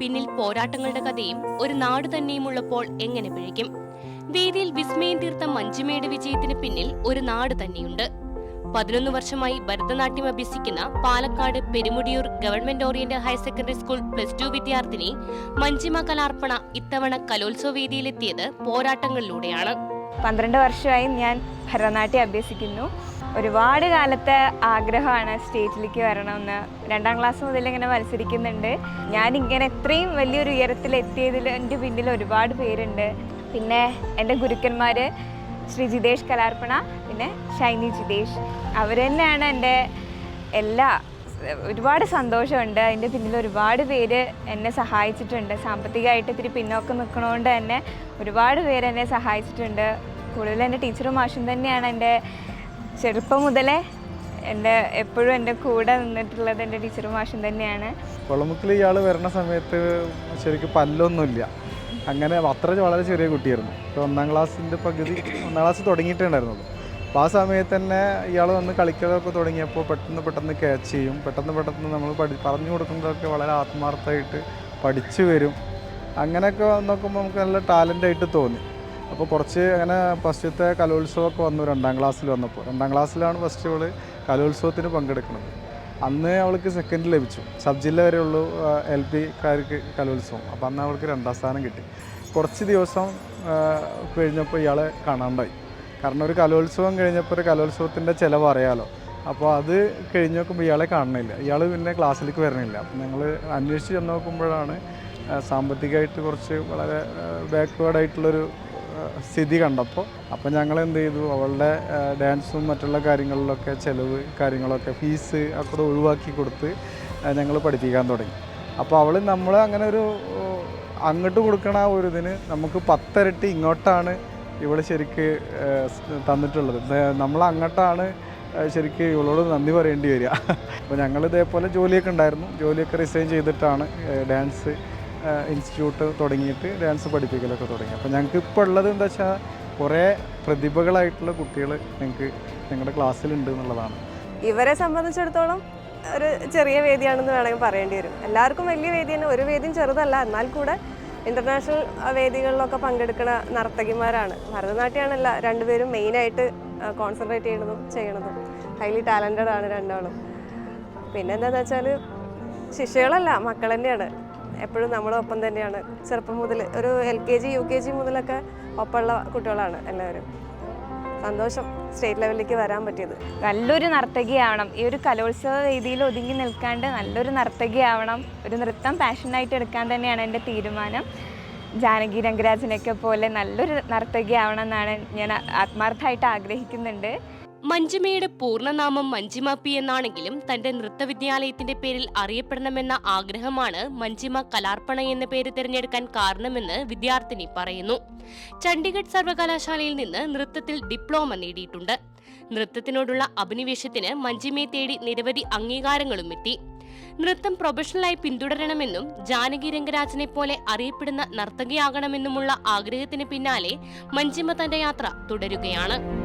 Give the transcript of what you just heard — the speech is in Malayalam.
പിന്നിൽ പോരാട്ടങ്ങളുടെ കഥയും ഒരു നാട് തന്നെയുമുള്ളപ്പോൾ എങ്ങനെ പിഴയ്ക്കും? വേദിയിൽ വിസ്മയം തീർത്ത മഞ്ജുമയുടെ വിജയത്തിന് പിന്നിൽ ഒരു നാട് തന്നെയുണ്ട്. പതിനൊന്ന് വർഷമായി Bharatanatyam അഭ്യസിക്കുന്ന Palakkad Perumudiyoor government oriental higher secondary school plus two വിദ്യാർത്ഥിനി മഞ്ജിമ കലാർപ്പണ ഇത്തവണ കലോത്സവ വേദിയിലെത്തിയത് പോരാട്ടങ്ങളിലൂടെയാണ്. പന്ത്രണ്ട് വർഷമായി ഞാൻ ഭരതനാട്യം അഭ്യസിക്കുന്നു. ഒരുപാട് കാലത്തെ ആഗ്രഹമാണ് സ്റ്റേജിലേക്ക് വരണമെന്ന്. രണ്ടാം ക്ലാസ് മുതൽ ഇങ്ങനെ മത്സരിക്കുന്നുണ്ട്. ഞാൻ ഇങ്ങനെ ഇത്രയും വലിയൊരു ഉയരത്തിൽ എത്തിയതിൽ എന്റെ പിന്നിൽ ഒരുപാട് പേരുണ്ട്. പിന്നെ എന്റെ ഗുരുക്കന്മാർ ശ്രീ ജിതേഷ് കലാർപ്പണ പിന്നെ ഷൈനി ജിതേഷ്. അവർ തന്നെയാണ് എന്റെ എല്ലാ ഒരുപാട് സന്തോഷമുണ്ട്. അതിന്റെ പിന്നിൽ ഒരുപാട് പേര് എന്നെ സഹായിച്ചിട്ടുണ്ട്. സാമ്പത്തികമായിട്ട് ഇത്തിരി പിന്നോക്കം നിൽക്കണോണ്ട് തന്നെ ഒരുപാട് പേര് എന്നെ സഹായിച്ചിട്ടുണ്ട്. കൂടുതൽ എന്റെ ടീച്ചറും മാഷും തന്നെയാണ് എന്റെ ചെറുപ്പം മുതലേ എന്റെ എപ്പോഴും എന്റെ കൂടെ നിന്നിട്ടുള്ളത് എന്റെ ടീച്ചർ മാഷൻ തന്നെയാണ്. കുളമുക്കിൽ ഇയാൾ വരുന്ന സമയത്ത് ശരിക്കും പല്ലൊന്നുമില്ല. അങ്ങനെ അത്ര വളരെ ചെറിയ കുട്ടിയായിരുന്നു. ഇപ്പോൾ ഒന്നാം ക്ലാസ്സിന്റെ പകുതി ഒന്നാം ക്ലാസ് തുടങ്ങിയിട്ടുണ്ടായിരുന്നു അപ്പോൾ ആ സമയത്ത് തന്നെ ഇയാൾ വന്ന് കളിക്കലൊക്കെ തുടങ്ങിയപ്പോൾ പെട്ടെന്ന് പെട്ടെന്ന് ക്യാച്ച് ചെയ്യും. പെട്ടെന്ന് പെട്ടെന്ന് നമ്മൾ പഠി പറഞ്ഞു കൊടുക്കുന്നതൊക്കെ വളരെ ആത്മാർത്ഥമായിട്ട് പഠിച്ചു വരും. അങ്ങനെയൊക്കെ നോക്കുമ്പോൾ നമുക്ക് നല്ല ടാലന്റായിട്ട് തോന്നി. അപ്പോൾ കുറച്ച് അങ്ങനെ ഫസ്റ്റത്തെ കലോത്സവമൊക്കെ വന്നു രണ്ടാം ക്ലാസ്സിൽ വന്നപ്പോൾ. രണ്ടാം ക്ലാസ്സിലാണ് ഫസ്റ്റ് അവൾ കലോത്സവത്തിന് പങ്കെടുക്കുന്നത്. അന്ന് അവൾക്ക് സെക്കൻഡ് ലഭിച്ചു. സബ് ജില്ല വരെ ഉള്ളൂ എൽ പിക്കാർക്ക് കലോത്സവം. അപ്പോൾ അന്ന് അവൾക്ക് രണ്ടാം സ്ഥാനം കിട്ടി. കുറച്ച് ദിവസം കഴിഞ്ഞപ്പോൾ ഇയാളെ കാണാണ്ടായി. കാരണം ഒരു കലോത്സവം കഴിഞ്ഞപ്പോൾ ഒരു കലോത്സവത്തിന്റെ ചിലവ് അറിയാലോ. അപ്പോൾ അത് കഴിഞ്ഞ് നോക്കുമ്പോൾ ഇയാളെ കാണുന്നില്ല. ഇയാൾ പിന്നെ ക്ലാസ്സിലേക്ക് വരണില്ല അപ്പം ഞങ്ങൾ അന്വേഷിച്ച് ചെന്ന് നോക്കുമ്പോഴാണ് സാമ്പത്തികമായിട്ട് കുറച്ച് വളരെ ആ, സ്ഥിതി കണ്ടപ്പോൾ അപ്പോൾ ഞങ്ങൾ എന്ത് ചെയ്തു? അവളുടെ ഡാൻസും മറ്റുള്ള കാര്യങ്ങളിലൊക്കെ ചിലവ് കാര്യങ്ങളൊക്കെ ഫീസ് ഒക്കെ ഒഴിവാക്കി കൊടുത്ത് ഞങ്ങൾ പഠിപ്പിക്കാൻ തുടങ്ങി. അപ്പോൾ അവൾ നമ്മൾ അങ്ങനെ ഒരു അങ്ങോട്ട് കൊടുക്കണ ഒരു ഇതിന് നമുക്ക് പത്തരട്ടി ഇങ്ങോട്ടാണ് ഇവൾ ശരിക്ക് തന്നിട്ടുള്ളത്. നമ്മൾ അങ്ങോട്ടാണ് ശരിക്ക് ഇവളോട് നന്ദി പറയേണ്ടി വരിക. അപ്പോൾ ഞങ്ങൾ ഇതേപോലെ ജോലിയൊക്കെ ഉണ്ടായിരുന്നു. ജോലിയൊക്കെ റിസൈൻ ചെയ്തിട്ടാണ് ഡാൻസ് ഇൻസ്റ്റിറ്റ്യൂട്ട് തുടങ്ങിയിട്ട് ഡാൻസ് പഠിപ്പിക്കലൊക്കെ തുടങ്ങി. അപ്പോൾ ഞങ്ങൾക്ക് ഇപ്പോൾ ഉള്ളത് എന്താ വെച്ചാൽ കുറേ പ്രതിഭകളായിട്ടുള്ള കുട്ടികൾ ഞങ്ങൾക്ക് ഞങ്ങളുടെ ക്ലാസ്സിലുണ്ട് എന്നുള്ളതാണ്. ഇവരെ സംബന്ധിച്ചിടത്തോളം ഒരു ചെറിയ വേദിയാണെന്ന് വേണമെങ്കിൽ പറയേണ്ടി വരും. എല്ലാവർക്കും വലിയ വേദി തന്നെ ഒരു വേദിയും ചെറുതല്ല. എന്നാൽ കൂടെ ഇന്റർനാഷണൽ വേദികളിലൊക്കെ പങ്കെടുക്കുന്ന നർത്തകിമാരാണ്. ഭരതനാട്യമാണ് എല്ലാ രണ്ടുപേരും മെയിനായിട്ട് കോൺസെൻട്രേറ്റ് ചെയ്യണതും ചെയ്യണതും. ഹൈലി ടാലന്റഡ് ആണ് രണ്ടാളും. പിന്നെ എന്താണെന്ന് വെച്ചാൽ ശിഷ്യകളല്ല മക്കൾ തന്നെയാണ് എപ്പോഴും നമ്മുടെ ഒപ്പം തന്നെയാണ്. ചെറുപ്പം മുതൽ ഒരു L K G U K G മുതലൊക്കെ ഒപ്പമുള്ള കുട്ടികളാണ് എല്ലാവരും. സന്തോഷം സ്റ്റേറ്റ് ലെവലിലേക്ക് വരാൻ പറ്റിയത്. നല്ലൊരു നർത്തകിയാവണം. ഈ ഒരു കലോത്സവ വേദിയിൽ ഒതുങ്ങി നിൽക്കാണ്ട് നല്ലൊരു നർത്തകിയാവണം. ഒരു നൃത്തം പാഷനായിട്ട് എടുക്കാൻ തന്നെയാണ് എന്റെ തീരുമാനം. ജാനകി രംഗരാജനൊക്കെ പോലെ നല്ലൊരു നർത്തകിയാവണം എന്നാണ് ഞാൻ ആത്മാർത്ഥമായിട്ട് ആഗ്രഹിക്കുന്നുണ്ട്. മഞ്ജിമയുടെ പൂർണനാമം മഞ്ജിമ പി എന്നാണെങ്കിലും തന്റെ നൃത്തവിദ്യാലയത്തിന്റെ പേരിൽ അറിയപ്പെടണമെന്ന ആഗ്രഹമാണ് മഞ്ജിമ കലാർപ്പണ എന്ന പേര് തിരഞ്ഞെടുക്കാൻ കാരണമെന്ന് വിദ്യാർത്ഥിനി പറയുന്നു. ചണ്ഡീഗഡ് സർവകലാശാലയിൽ നിന്ന് നൃത്തത്തിൽ ഡിപ്ലോമ നേടിയിട്ടുണ്ട്. നൃത്തത്തിനോടുള്ള അഭിനിവേശത്തിന് മഞ്ജിമയെ തേടി നിരവധി അംഗീകാരങ്ങളും എത്തി നൃത്തം പ്രൊഫഷണലായി പിന്തുടരണമെന്നും ജാനകി രംഗരാജനെ പോലെ അറിയപ്പെടുന്ന നർത്തകിയാകണമെന്നുമുള്ള ആഗ്രഹത്തിന് പിന്നാലെ മഞ്ജിമ തന്റെ യാത്ര തുടരുകയാണ്.